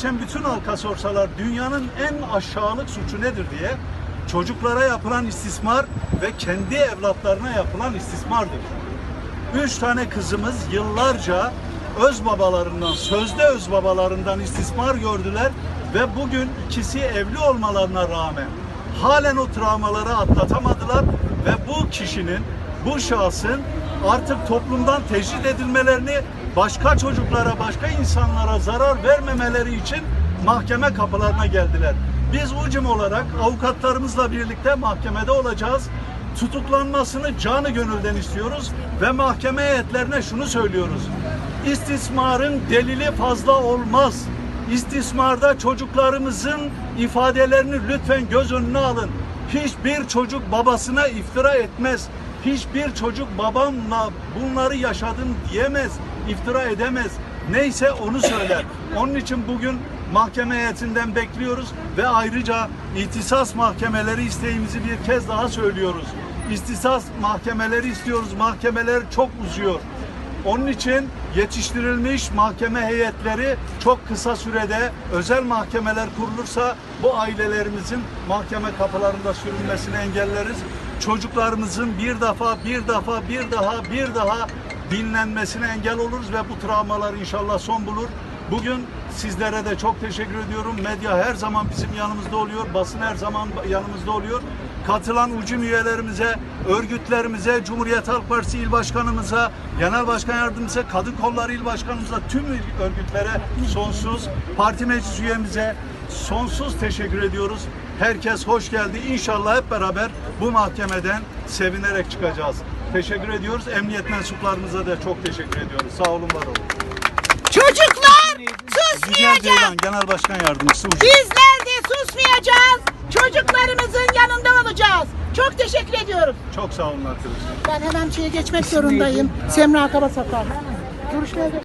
geçen bütün halka sorsalar dünyanın en aşağılık suçu nedir diye çocuklara yapılan istismar ve kendi evlatlarına yapılan istismardır. Üç tane kızımız yıllarca öz babalarından, sözde öz babalarından istismar gördüler ve bugün ikisi evli olmalarına rağmen halen o travmaları atlatamadılar ve bu kişinin, bu şahsın artık toplumdan tecrit edilmelerini başka çocuklara, başka insanlara zarar vermemeleri için mahkeme kapılarına geldiler. Biz UCIM olarak avukatlarımızla birlikte mahkemede olacağız tutuklanmasını canı gönülden istiyoruz ve mahkeme heyetlerine şunu söylüyoruz. İstismarın delili fazla olmaz. İstismarda çocuklarımızın ifadelerini lütfen göz önüne alın. Hiçbir çocuk babasına iftira etmez. Hiçbir çocuk babamla bunları yaşadım diyemez, iftira edemez. Neyse onu söyler. Onun için bugün mahkeme heyetinden bekliyoruz ve ayrıca ihtisas mahkemeleri isteğimizi bir kez daha söylüyoruz. İhtisas mahkemeleri istiyoruz. Mahkemeler çok uzuyor. Onun için yetiştirilmiş mahkeme heyetleri çok kısa sürede özel mahkemeler kurulursa bu ailelerimizin mahkeme kapılarında sürülmesini engelleriz. Çocuklarımızın bir defa, bir defa, bir daha, bir daha dinlenmesine engel oluruz ve bu travmalar inşallah son bulur. Bugün sizlere de çok teşekkür ediyorum. Medya her zaman bizim yanımızda oluyor. Basın her zaman yanımızda oluyor. Katılan ucum üyelerimize, örgütlerimize, Cumhuriyet Halk Partisi İl Başkanımıza, Genel Başkan Yardımcımıza, Kadın Kolları İl Başkanımıza, tüm örgütlere sonsuz, parti meclis üyemize sonsuz teşekkür ediyoruz. Herkes hoş geldi. İnşallah hep beraber bu mahkemeden sevinerek çıkacağız. Teşekkür ediyoruz. Emniyet mensuplarımıza da çok teşekkür ediyoruz. Sağ olun, var olun. Çocuklar susmayacak. Genel Başkan Yardımcısı. Bizler de susmayacağız. Çocuklarımızın yanında olacağız. Çok teşekkür ediyorum. Çok sağ olun arkadaşlar. Ben hemen şeye geçmek zorundayım. Semra Kaba Sakal. Görüşmeye